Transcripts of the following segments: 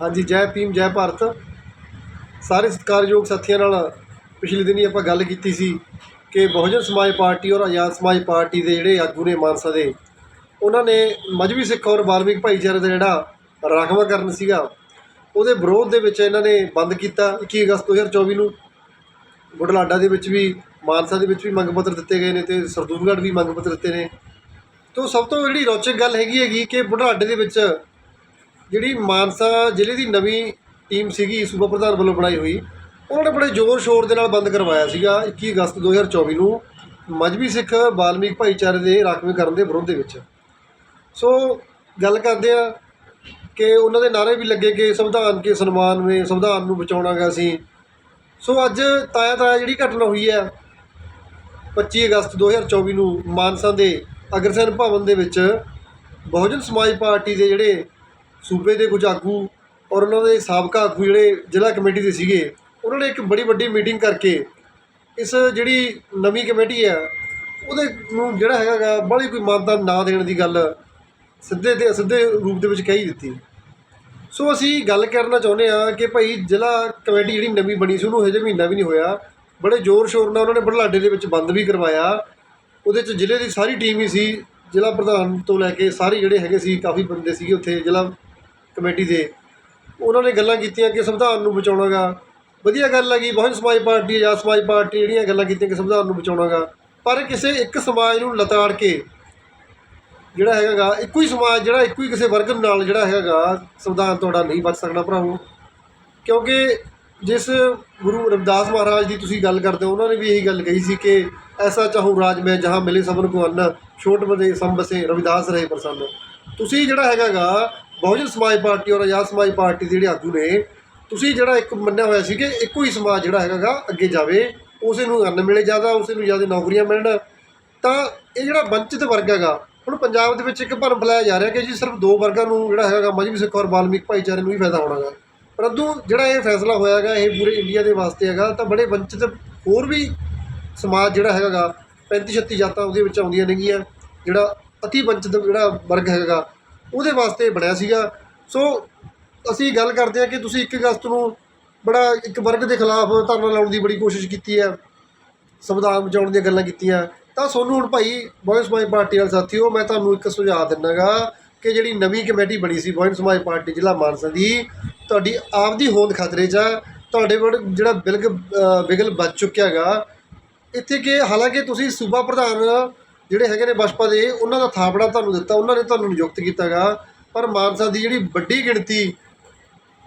ਹਾਂਜੀ, ਜੈ ਭੀਮ, ਜੈ ਭਾਰਤ। ਸਾਰੇ ਸਤਿਕਾਰਯੋਗ ਸਾਥੀਆਂ ਨਾਲ ਪਿਛਲੇ ਦਿਨੀ ਆਪਾਂ ਗੱਲ ਕੀਤੀ ਸੀ ਕਿ ਬਹੁਜਨ ਸਮਾਜ ਪਾਰਟੀ ਔਰ ਆਜ਼ਾਦ ਸਮਾਜ ਪਾਰਟੀ ਦੇ ਜਿਹੜੇ ਆਗੂ ਨੇ ਮਾਨਸਾ ਦੇ, ਉਹਨਾਂ ਨੇ ਮਜਬੀ ਸਿੱਖ ਔਰ ਬਾਲਮਿਕ ਭਾਈਚਾਰੇ ਦਾ ਜਿਹੜਾ ਰਾਖਵਾਂਕਰਨ ਸੀਗਾ, ਉਹਦੇ ਵਿਰੋਧ ਦੇ ਵਿੱਚ ਇਹਨਾਂ ਨੇ ਬੰਦ ਕੀਤਾ। 21 ਅਗਸਤ 2024 ਨੂੰ ਬੁਢਲਾਡਾ ਦੇ ਵਿੱਚ ਵੀ, ਮਾਨਸਾ ਦੇ ਵਿੱਚ ਵੀ ਮੰਗ ਪੱਤਰ ਦਿੱਤੇ ਗਏ ਨੇ ਤੇ ਸਰਦੂਲਗੜ੍ਹ ਵੀ ਮੰਗ ਪੱਤਰ ਦਿੱਤੇ ਨੇ। ਤੋਂ ਸਭ ਤੋਂ ਜਿਹੜੀ ਰੌਚਕ ਗੱਲ ਹੈਗੀ ਹੈਗੀ ਕਿ ਬੁਢਲਾਡੇ ਦੇ ਵਿੱਚ ਜਿਹੜੀ ਮਾਨਸਾ ਜ਼ਿਲ੍ਹੇ ਦੀ ਨਵੀਂ ਟੀਮ ਸੀਗੀ ਸੂਬਾ ਪ੍ਰਧਾਨ ਵੱਲੋਂ ਬਣਾਈ ਹੋਈ, ਉਹਨਾਂ ਨੇ ਬੜੇ ਜ਼ੋਰ ਸ਼ੋਰ ਦੇ ਨਾਲ ਬੰਦ ਕਰਵਾਇਆ ਸੀਗਾ 21 ਅਗਸਤ 2024 ਨੂੰ ਮਜਬੀ ਸਿੱਖ ਬਾਲਮੀਕ ਭਾਈਚਾਰੇ ਦੇ ਰਾਖਵੇਂਕਰਨ ਦੇ ਵਿਰੋਧ ਦੇ ਵਿੱਚ। ਸੋ ਗੱਲ ਕਰਦੇ ਆ ਕਿ ਉਹਨਾਂ ਦੇ ਨਾਅਰੇ ਵੀ ਲੱਗੇ ਕਿ ਸੰਵਿਧਾਨ ਕੇ ਸਨਮਾਨ ਵਿੱਚ, ਸੰਵਿਧਾਨ ਨੂੰ ਬਚਾਉਣਾ ਗਾ ਸੀ। ਸੋ ਅੱਜ ਤਾਇਆ ਤਾਇਆ ਜਿਹੜੀ ਘਟਨਾ ਹੋਈ ਹੈ 25 ਅਗਸਤ 2024 ਨੂੰ ਮਾਨਸਾ ਦੇ ਅਗਰਸੈਨ ਭਵਨ ਦੇ ਵਿੱਚ, ਬਹੁਜਨ ਸਮਾਜ ਪਾਰਟੀ ਦੇ ਜਿਹੜੇ ਸੂਬੇ ਦੇ ਕੁਝ ਆਗੂ ਔਰ ਉਹਨਾਂ ਦੇ ਸਾਬਕਾ ਆਗੂ ਜਿਹੜੇ ਜ਼ਿਲ੍ਹਾ ਕਮੇਟੀ ਦੇ ਸੀਗੇ, ਉਹਨਾਂ ਨੇ ਇੱਕ ਬੜੀ ਵੱਡੀ ਮੀਟਿੰਗ ਕਰਕੇ ਇਸ ਜਿਹੜੀ ਨਵੀਂ ਕਮੇਟੀ ਹੈ, ਉਹਦੇ ਨੂੰ ਜਿਹੜਾ ਹੈਗਾ ਬੜੀ ਕੋਈ ਮਾਨਤਾ ਨਾ ਦੇਣ ਦੀ ਗੱਲ ਸਿੱਧੇ ਤੇ ਅਸਿੱਧੇ ਰੂਪ ਦੇ ਵਿੱਚ ਕਹੀ ਦਿੱਤੀ। ਸੋ ਅਸੀਂ ਗੱਲ ਕਰਨਾ ਚਾਹੁੰਦੇ ਹਾਂ ਕਿ ਭਾਈ ਜ਼ਿਲ੍ਹਾ ਕਮੇਟੀ ਜਿਹੜੀ ਨਵੀਂ ਬਣੀ ਸੀ, ਉਹਨੂੰ ਹਜੇ ਮਹੀਨਾ ਵੀ ਨਹੀਂ ਹੋਇਆ। ਬੜੇ ਜ਼ੋਰ ਸ਼ੋਰ ਨਾਲ ਉਹਨਾਂ ਨੇ ਬੜਲਾਡੇ ਦੇ ਵਿੱਚ ਬੰਦ ਵੀ ਕਰਵਾਇਆ। ਉਹਦੇ 'ਚ ਜ਼ਿਲ੍ਹੇ ਦੀ ਸਾਰੀ ਟੀਮ ਹੀ ਸੀ, ਜ਼ਿਲ੍ਹਾ ਪ੍ਰਧਾਨ ਤੋਂ ਲੈ ਕੇ ਸਾਰੇ ਜਿਹੜੇ ਹੈਗੇ ਸੀ, ਕਾਫੀ ਬੰਦੇ ਸੀਗੇ ਉੱਥੇ ਜ਼ਿਲ੍ਹਾ ਕਮੇਟੀ ਦੇ, ਉਹਨਾਂ ਨੇ ਗੱਲਾਂ ਕੀਤੀਆਂ ਕਿ ਸੰਵਿਧਾਨ ਨੂੰ ਬਚਾਉਣਾਗਾ। ਵਧੀਆ ਗੱਲ ਹੈਗੀ, ਬਹੁਜਨ ਸਮਾਜ ਪਾਰਟੀ, ਆਜ਼ਾਦ ਸਮਾਜ ਪਾਰਟੀ ਜਿਹੜੀਆਂ ਗੱਲਾਂ ਕੀਤੀਆਂ ਕਿ ਸੰਵਿਧਾਨ ਨੂੰ ਬਚਾਉਣਾਗਾ। ਪਰ ਕਿਸੇ ਇੱਕ ਸਮਾਜ ਨੂੰ ਲਤਾੜ ਕੇ ਜਿਹੜਾ ਹੈਗਾਗਾ, ਇੱਕੋ ਹੀ ਸਮਾਜ ਜਿਹੜਾ ਇੱਕੋ ਹੀ ਕਿਸੇ ਵਰਗ ਨਾਲ ਜਿਹੜਾ ਹੈਗਾ ਸੰਵਿਧਾਨ ਤੁਹਾਡਾ ਨਹੀਂ ਬਚ ਸਕਦਾ ਭਰਾਵੋ। ਕਿਉਂਕਿ ਜਿਸ ਗੁਰੂ ਰਵਿਦਾਸ ਮਹਾਰਾਜ ਦੀ ਤੁਸੀਂ ਗੱਲ ਕਰਦੇ ਹੋ, ਉਹਨਾਂ ਨੇ ਵੀ ਇਹੀ ਗੱਲ ਕਹੀ ਸੀ ਕਿ ਐਸਾ ਚਾਹੂੰ ਰਾਜ ਮੈਂ ਜਹਾਂ ਮਿਲੇ ਸਭਨ ਕੋ ਅੰਨ ਛੋਟ ਬਦੇ ਸੰਬਸੇ ਰਵਿਦਾਸ ਰਹੇ ਪ੍ਰਸੰਨ। ਤੁਸੀਂ ਜਿਹੜਾ ਹੈਗਾਗਾ ਬਹੁਜਨ ਸਮਾਜ ਪਾਰਟੀ ਔਰ ਆਜ਼ਾਦ ਸਮਾਜ ਪਾਰਟੀ ਦੇ ਜਿਹੜੇ ਆਗੂ ਨੇ, ਤੁਸੀਂ ਜਿਹੜਾ ਇੱਕ ਮੰਨਿਆ ਹੋਇਆ ਸੀ ਕਿ ਇੱਕੋ ਹੀ ਸਮਾਜ ਜਿਹੜਾ ਹੈਗਾਗਾ ਅੱਗੇ ਜਾਵੇ, ਉਸੇ ਨੂੰ ਅੰਨ ਮਿਲੇ ਜ਼ਿਆਦਾ, ਉਸੇ ਨੂੰ ਜ਼ਿਆਦਾ ਨੌਕਰੀਆਂ ਮਿਲਣ। ਤਾਂ ਇਹ ਜਿਹੜਾ ਵੰਚਿਤ ਵਰਗ ਹੈਗਾ, ਹੁਣ ਪੰਜਾਬ ਦੇ ਵਿੱਚ ਇੱਕ ਭਰਮ ਫੈਲਾਇਆ ਜਾ ਰਿਹਾ ਕਿ ਜੀ ਸਿਰਫ ਦੋ ਵਰਗਾਂ ਨੂੰ ਜਿਹੜਾ ਹੈਗਾ ਮਜਬੀ ਸਿੱਖ ਔਰ ਬਾਲਮੀਕ ਭਾਈਚਾਰੇ ਨੂੰ ਹੀ ਫਾਇਦਾ ਹੋਣਾਗਾ। ਪਰੰਤੂ ਜਿਹੜਾ ਇਹ ਫੈਸਲਾ ਹੋਇਆ ਹੈਗਾ, ਇਹ ਪੂਰੇ ਇੰਡੀਆ ਦੇ ਵਾਸਤੇ ਹੈਗਾ, ਤਾਂ ਬੜੇ ਵੰਚਿਤ ਹੋਰ ਵੀ ਸਮਾਜ ਜਿਹੜਾ ਹੈਗਾਗਾ 35 36 ਜਾਤਾਂ ਉਹਦੇ ਵਿੱਚ ਆਉਂਦੀਆਂ ਨੇਗੀਆਂ, ਜਿਹੜਾ ਅਤੀ ਵੰਚਿਤ ਜਿਹੜਾ ਵਰਗ ਹੈਗਾ ਉਹਦੇ ਵਾਸਤੇ ਬਣਿਆ ਸੀਗਾ। ਸੋ ਅਸੀਂ ਗੱਲ ਕਰਦੇ ਹਾਂ ਕਿ ਤੁਸੀਂ 1 ਅਗਸਤ ਨੂੰ ਬੜਾ ਇੱਕ ਵਰਗ ਦੇ ਖਿਲਾਫ ਧਰਨਾ ਲਾਉਣ ਦੀ ਬੜੀ ਕੋਸ਼ਿਸ਼ ਕੀਤੀ ਹੈ, ਸੰਵਿਧਾਨ ਬਚਾਉਣ ਦੀਆਂ ਗੱਲਾਂ ਕੀਤੀਆਂ। ਤਾਂ ਸੋਨੂੰ ਹੁਣ ਭਾਈ, ਬੋਇਨ ਸਮਾਜ ਪਾਰਟੀ ਵਾਲੇ ਸਾਥੀਓ, ਮੈਂ ਤੁਹਾਨੂੰ ਇੱਕ ਸੁਝਾਅ ਦਿੰਦਾਗਾ ਕਿ ਜਿਹੜੀ ਨਵੀਂ ਕਮੇਟੀ ਬਣੀ ਸੀ ਬੋਇਨ ਸਮਾਜ ਪਾਰਟੀ ਜ਼ਿਲ੍ਹਾ ਮਾਨਸਾ ਦੀ, ਤੁਹਾਡੀ ਆਪਦੀ ਹੋਂਦ ਖਤਰੇ 'ਚ ਆ। ਤੁਹਾਡੇ ਕੋਲ ਜਿਹੜਾ ਬਿਲਗ ਬਿਗਲ ਬਚ ਚੁੱਕਿਆ ਹੈਗਾ। ਇੱਥੇ ਕਿ ਹਾਲਾਂਕਿ ਤੁਸੀਂ ਸੂਬਾ ਪ੍ਰਧਾਨ ਜਿਹੜੇ ਹੈਗੇ ਨੇ ਬਸਪਾ ਦੇ, ਉਹਨਾਂ ਦਾ ਥਾਪੜਾ ਤੁਹਾਨੂੰ ਦਿੱਤਾ, ਉਹਨਾਂ ਨੇ ਤੁਹਾਨੂੰ ਨਿਯੁਕਤ ਕੀਤਾਗਾ। ਪਰ ਮਾਨਸਾ ਦੀ ਜਿਹੜੀ ਵੱਡੀ ਗਿਣਤੀ,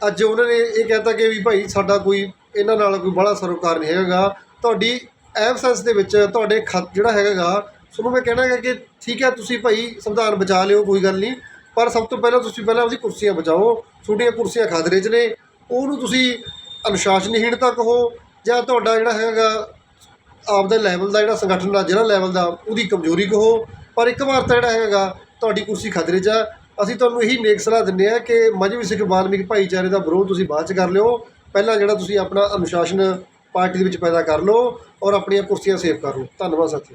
ਅੱਜ ਉਹਨਾਂ ਨੇ ਇਹ ਕਹਿਤਾ ਕਿ ਵੀ ਭਾਈ ਸਾਡਾ ਕੋਈ, ਇਹਨਾਂ ਨਾਲ ਕੋਈ ਬੜਾ ਸਰੋਕਾਰ ਨਹੀਂ ਹੈਗਾ। ਤੁਹਾਡੀ ਐਬਸੈਂਸ ਦੇ ਵਿੱਚ ਤੁਹਾਡੇ ਖਤ ਜਿਹੜਾ ਹੈਗਾਗਾ ਤੁਹਾਨੂੰ ਮੈਂ ਕਹਿਣਾ ਹੈਗਾ ਕਿ ਠੀਕ ਹੈ, ਤੁਸੀਂ ਭਾਈ ਸੰਵਿਧਾਨ ਬਚਾ ਲਿਓ, ਕੋਈ ਗੱਲ ਨਹੀਂ। ਪਰ ਸਭ ਤੋਂ ਪਹਿਲਾਂ ਤੁਸੀਂ ਪਹਿਲਾਂ ਉਹਦੀ ਕੁਰਸੀਆਂ ਬਚਾਓ। ਤੁਹਾਡੀਆਂ ਕੁਰਸੀਆਂ ਖਤਰੇ 'ਚ ਨੇ। ਉਹਨੂੰ ਤੁਸੀਂ ਅਨੁਸ਼ਾਸਨਹੀਣਤਾ ਕਹੋ ਜਾਂ ਤੁਹਾਡਾ ਜਿਹੜਾ ਹੈਗਾ ਆਪਦਾ ਲੈਵਲ ਦਾ ਜਿਹੜਾ ਸੰਗਠਨ ਦਾ ਜ਼ਿਲ੍ਹਾ ਲੈਵਲ ਦਾ, ਉਹਦੀ ਕਮਜ਼ੋਰੀ ਕਹੋ। ਪਰ ਇੱਕ ਵਾਰ ਤਾਂ ਜਿਹੜਾ ਹੈਗਾ, ਤੁਹਾਡੀ ਕੁਰਸੀ ਖਤਰੇ 'ਚ ਆ। ਅਸੀਂ ਤੁਹਾਨੂੰ ਇਹੀ ਨੇਕ ਸਲਾਹ ਦਿੰਦੇ ਆ ਕਿ ਮਜਬੀ ਸਿੱਖ ਬਾਲਮੀਕ ਭਾਈਚਾਰੇ ਦਾ ਵਿਰੋਧ ਤੁਸੀਂ ਬਾਅਦ 'ਚ ਕਰ ਲਿਓ। ਪਹਿਲਾਂ ਜਿਹੜਾ ਤੁਸੀਂ ਆਪਣਾ ਅਨੁਸ਼ਾਸਨ ਪਾਰਟੀ ਦੇ ਵਿੱਚ ਪੈਦਾ ਕਰ ਲਓ ਔਰ ਆਪਣੀਆਂ ਕੁਰਸੀਆਂ ਸੇਵ ਕਰ ਲਓ। ਧੰਨਵਾਦ, ਸਾਥੀਓ।